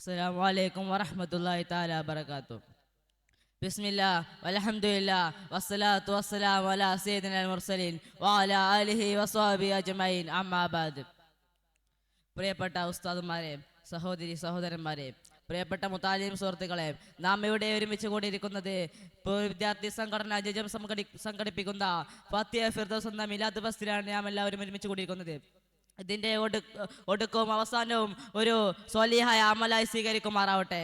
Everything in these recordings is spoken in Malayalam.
അസ്സാം വലൈക്കും വറഹമത്തല്ലാഹി താല വബർക്കാത്തു ബിസ്മില്ല വലഹമുല്ല വസ്സലാത്തു വസ്സലാം വല സൈദിൻ അൽ മുർസലിൻ വാല അലിഹി വസ്വാബി അജ്മൈൻ പ്രിയപ്പെട്ട ഉസ്താദുമാരെ സഹോദരി സഹോദരന്മാരെ പ്രിയപ്പെട്ട മുത്താലിം സുഹൃത്തുക്കളെ നാം ഇവിടെ ഒരുമിച്ച് കൂടിയിരിക്കുന്നത് വിദ്യാർത്ഥി സംഘടന ജജം സംഘടിപ്പിക്കുന്ന ഫത്തിയ ഫിർദോസ് എന്ന മിലാദ് ബസ്തിലാണ് നാം എല്ലാവരും ഒരുമിച്ച് കൂടിയിരിക്കുന്നത്. ഇതിന്റെ ഒടു ഒടുക്കവും അവസാനവും ഒരു സ്വലീഹായ അമലായി സ്വീകരിക്കുമാറാവട്ടെ.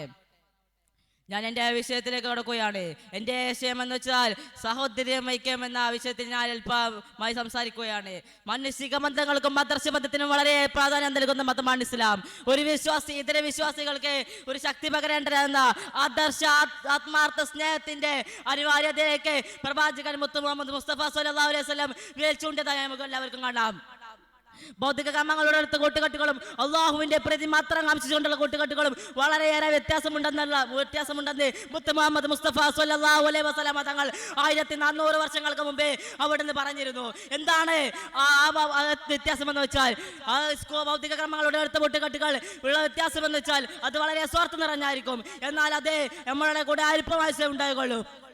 ഞാൻ എന്റെ വിഷയത്തിലേക്ക് കടക്കുകയാണ്. എന്റെ വിഷയം എന്ന് വെച്ചാൽ സഹോദര്യം ഐക്യം എന്ന വിഷയത്തിൽ ഞാൻ അല്പമായി സംസാരിക്കുകയാണ്. മാനുഷിക ബന്ധങ്ങൾക്കും മദർശ ബന്ധത്തിനും വളരെ പ്രാധാന്യം നൽകുന്ന മതമാണ് ഇസ്ലാം. ഒരു വിശ്വാസി ഇതര വിശ്വാസികൾക്ക് ഒരു ശക്തി പകരേണ്ടതെന്ന ആദർശ ആത്മാർത്ഥ സ്നേഹത്തിന്റെ അനിവാര്യതയിലേക്ക് പ്രവാചകൻ മുത്തു മുഹമ്മദ് മുസ്തഫ സല്ലല്ലാഹു അലൈഹി വസല്ലം വിളിച്ചുകൊണ്ടതായി നമുക്ക് എല്ലാവർക്കും കാണാം. ഭൗതിക കർമ്മങ്ങളുടെ അടുത്ത കൂട്ടുകെട്ടുകളും അള്ളാഹുവിന്റെ പ്രതി മാത്രം കാംക്ഷിച്ചുകൊണ്ടുള്ള കൂട്ടുകെട്ടുകളും വളരെയേറെ വ്യത്യാസമുണ്ടെന്നുള്ള വ്യത്യാസമുണ്ടെന്ന് മുത്ത് മുഹമ്മദ് മുസ്തഫ സല്ലല്ലാഹു അലൈഹി വസല്ലമ തങ്ങൾ ആയിരത്തി നാനൂറ് വർഷങ്ങൾക്ക് മുമ്പേ അവിടുന്ന് പറഞ്ഞിരുന്നു. എന്താണ് വ്യത്യാസം എന്ന് വെച്ചാൽ ഭൗതിക കർമ്മങ്ങളുടെ അടുത്ത കൂട്ടുകെട്ടുകൾ ഉള്ള വ്യത്യാസം എന്ന് വെച്ചാൽ അത് വളരെ സ്വാർത്ഥം നിറഞ്ഞായിരിക്കും. എന്നാൽ അതേ നമ്മളുടെ കൂടെ അല്പമായ ഉണ്ടാകുള്ളൂ നാളെ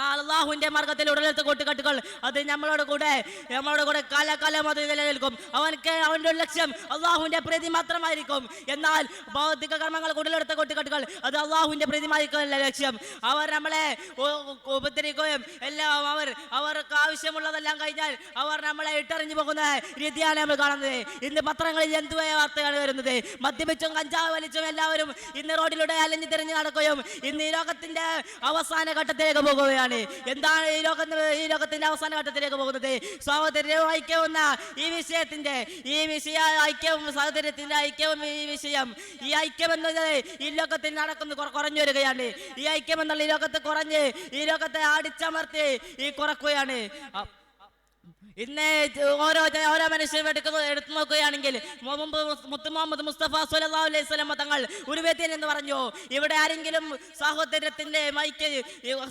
അള്ളാഹുവിന്റെ മാർഗത്തിൽ ഉടലെടുത്ത കൂട്ടുകെട്ടുകൾ അത് നമ്മളോട് കൂടെ നമ്മളോട് കൂടെ കാലകാലം അത് നിലനിൽക്കും. അവനക്ക് അവന്റെ ലക്ഷ്യം അള്ളാഹുവിന്റെ പ്രീതി മാത്രമായിരിക്കും. എന്നാൽ ഭൗതിക കർമ്മങ്ങൾ ഉടലെടുത്ത കൂട്ടുകെട്ടുകൾ അത് അള്ളാഹുവിന്റെ പ്രീതിമായിരിക്കുമല്ല ലക്ഷ്യം. അവർ നമ്മളെ ഉപദ്രവിക്കുകയും എല്ലാം അവർ അവർക്ക് ആവശ്യമുള്ളതെല്ലാം കഴിഞ്ഞാൽ അവർ നമ്മളെ ഇട്ടറിഞ്ഞു പോകുന്ന രീതിയാണ് നമ്മൾ കാണുന്നത്. ഇന്ന് പത്രങ്ങളിൽ എന്തുവായ വാർത്തയാണ് വരുന്നത്? മദ്യപിച്ചും കഞ്ചാവ് വലിച്ചും എല്ലാവരും ഇന്ന് റോഡിലൂടെ അലഞ്ഞു തിരിഞ്ഞു നടക്കുകയും ഇന്ന് ഈ ലോകത്തിന്റെ അവസാന ഘട്ടത്തിലേക്ക് പോകുകയാണ്. എന്താണ് ഈ ലോകത്ത് ഈ ലോകത്തിന്റെ അവസാന ഘട്ടത്തിലേക്ക് പോകുന്നത്? സഹോദര്യവും ഐക്യവും ഈ വിഷയത്തിന്റെ ഈ വിഷയ ഐക്യവും സഹോദര്യത്തിന്റെ ഐക്യവും ഈ വിഷയം ഈ ഐക്യം എന്നത് ഈ ലോകത്തിൽ നടക്കുന്ന കുറ- കുറഞ്ഞു വരികയാണ്. ഈ ഐക്യം എന്നുള്ള ഈ ലോകത്ത് കുറഞ്ഞ് ഈ ലോകത്തെ അടിച്ചമർത്തി ഈ കുറക്കുകയാണ്. ഇന്ന് ഓരോ ഓരോ മനുഷ്യരും എടുക്കുന്ന എടുത്തു നോക്കുകയാണെങ്കിൽ മുത്ത് മുഹമ്മദ് മുസ്തഫ സല്ലല്ലാഹു അലൈഹി തങ്ങൾ ഒരു വ്യക്തിയിൽ എന്ന് പറഞ്ഞു ഇവിടെ ആരെങ്കിലും സാഹോദര്യത്തിന്റെ മൈക്ക്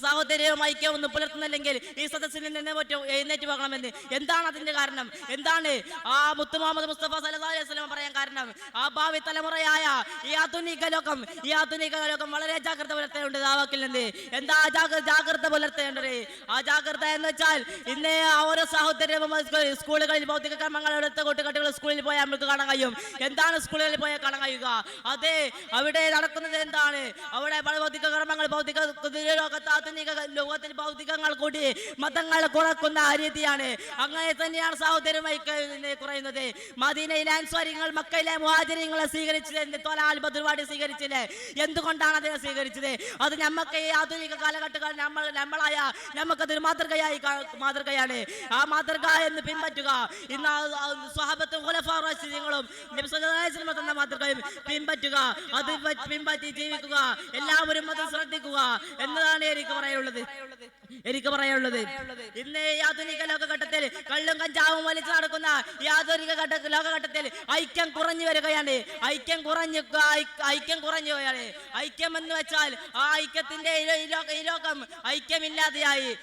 സാഹോദര്യ സാഹോദര്യവും ഒന്ന് പുലർത്തുന്നില്ലെങ്കിൽ ഈ സദസ്സിൽ നിന്ന് എഴുന്നേറ്റ് പോകണമെന്ന് എന്താണ് അതിന്റെ കാരണം? എന്താണ്? ആ മുത്ത് മുഹമ്മദ് മുസ്തഫ സല്ലല്ലാഹു അലൈഹി പറയാൻ കാരണം ആ ഭാവി തലമുറയായ ഈ ആധുനിക ലോകം ഈ ആധുനിക ലോകം വളരെ ജാഗ്രത പുലർത്തേണ്ടത് വാക്കിൽ നിന്ന്. എന്താ ജാഗ്രത പുലർത്തേണ്ടത്? ആ ജാഗ്രത എന്ന് വെച്ചാൽ ഇന്ന് ഓരോ സാഹോദര്യവും സ്കൂ- സ്കൂളുകളിൽ ഭൗതിക കർമ്മങ്ങൾ എടുത്ത കൂട്ടുകെട്ടുകൾ സ്കൂളിൽ പോയാൽ നമുക്ക് കാണാൻ കഴിയും. എന്താണ് സ്കൂളുകളിൽ പോയാൽ കാണാൻ കഴിയുക? അതെ അവിടെ നടക്കുന്നത് എന്താണ്? അവിടെ ഭൗതിക കർമ്മങ്ങൾ ഭൗതിക ലോകത്ത് ആധുനിക ലോകത്തിൽ ഭൗതികങ്ങൾ കൂടി മതങ്ങൾ കുറക്കുന്ന രീതിയാണ്. അങ്ങനെ തന്നെയാണ് സഹോദരമായി കുറയുന്നത്. മദീനയിലെ അൻസ്വാരിങ്ങൾ മക്കയിലെ മുഹാചര്യങ്ങളെ സ്വീകരിച്ചത് തൊലാൽ ബദുർവാടി സ്വീകരിച്ചില്ലേ? എന്തുകൊണ്ടാണ് അതിനെ സ്വീകരിച്ചത്? അത് നമുക്ക് ഈ ആധുനിക കാലഘട്ടങ്ങൾ നമ്മൾ നമ്മളായ നമുക്കതൊരു മാതൃകയായി മാതൃകയാണ്. ആ മാതൃക എന്ന് പിൻപറ്റുക. ഇന്ന് സ്വഹാബത്തും തന്ന മാതൃകയും പിൻപറ്റുക. അത് പിൻപറ്റി ജീവിക്കുക. എല്ലാവരും അത് ശ്രദ്ധിക്കുക എന്നതാണ് എനിക്ക് പറയാനുള്ളത്. എനിക്ക് പറയാനുള്ളത്. ഇന്ന് ഈ ആധുനിക ലോകഘട്ടത്തിൽ കള്ളും കഞ്ചാവും വലിച്ചു നടക്കുന്ന ഈ ആധുനിക ഘട്ട ലോകഘട്ടത്തിൽ ഐക്യം കുറഞ്ഞു വരികയാണ്. ഐക്യം കുറഞ്ഞു ഐക്യം കുറഞ്ഞു വരികയാണ്. ഐക്യം എന്ന് വെച്ചാൽ ആ ഐക്യത്തിന്റെ ഈ ലോക- ഐക്യമില്ലാതെയായി.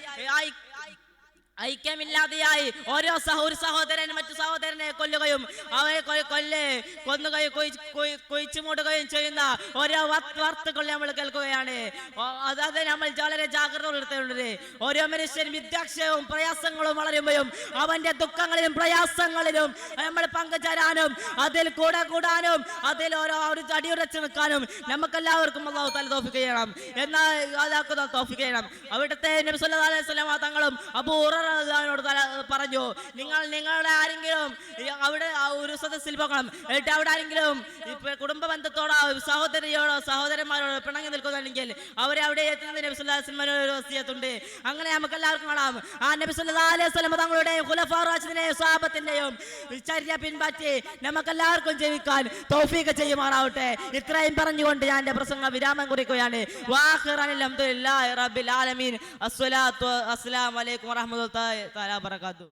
ഐക്യമില്ലാതെയായി ഓരോ സഹോദര സഹോദരൻ മറ്റു സഹോദരനെ കൊല്ലുകയും അവരെ കൊല്ലെ കൊന്നുകയും കൊയിച്ചു കൊയ്- കൊയ്ച്ചു മൂടുകയും ചെയ്യുന്ന ഓരോ വാർത്ത- വാർത്തകൾ നമ്മൾ കേൾക്കുകയാണ്. അതായത് നമ്മൾ വളരെ ജാഗ്രത പുലർത്തേണ്ടത് ഓരോ മനുഷ്യൻ വിദ്യാക്ഷയവും പ്രയാസങ്ങളും വളരുമ്പോഴും അവന്റെ ദുഃഖങ്ങളിലും പ്രയാസങ്ങളിലും നമ്മൾ പങ്കുചേരാനും അതിൽ കൂടെ കൂടാനും അതിൽ ഓരോ അടിയുറച്ചു നിൽക്കാനും നമുക്കെല്ലാവർക്കും അള്ളാഹു തല തോഫിക്ക് ചെയ്യണം. എന്നാൽ അതാക്കുന്ന ചെയ്യണം. അവിടുത്തെ അലൈഹി തങ്ങളും അബൂ ഹുറൈറയോട് പറഞ്ഞു നിങ്ങൾ നിങ്ങളുടെ ആരെങ്കിലും അവിടെ ഒരു സദസ്സിൽ പോകണം. എന്നിട്ട് അവിടെ ആരെങ്കിലും കുടുംബ ബന്ധത്തോടോ സഹോദരിയോടോ സഹോദരന്മാരോടോ പിണങ്ങി നിൽക്കുന്നുണ്ടെങ്കിൽ അവരെ അവിടെ എത്തുന്നതിന് നബി വസല്ലം ഒരു വസിയത്തുണ്ട്. അങ്ങനെ നമുക്ക് എല്ലാവർക്കും കാണാം. ആ നബി സല്ലല്ലാഹു അലൈഹി വസല്ലം തങ്ങളുടെ ഖുലഫാ റാഷിദിന്റെയും സ്വഹാബത്തിന്റെയും ചര്യ പിൻപറ്റി നമുക്ക് എല്ലാവർക്കും ജീവിക്കാൻ തോഫീക്ക് ചെയ്യുമാറാവട്ടെ. ഇത്രയും പറഞ്ഞുകൊണ്ട് ഞാൻ എന്റെ പ്രസംഗ വിരാമം കുറിക്കുകയാണ്. വാഹിറൻ അൽഹംദുലില്ലാഹി റബ്ബിൽ ആലമീൻ. അസ്സലാത്തു അസ്സലാം അലൈക്കും വറഹ്മത്തുള്ളാഹി തആല വബറകാതുഹു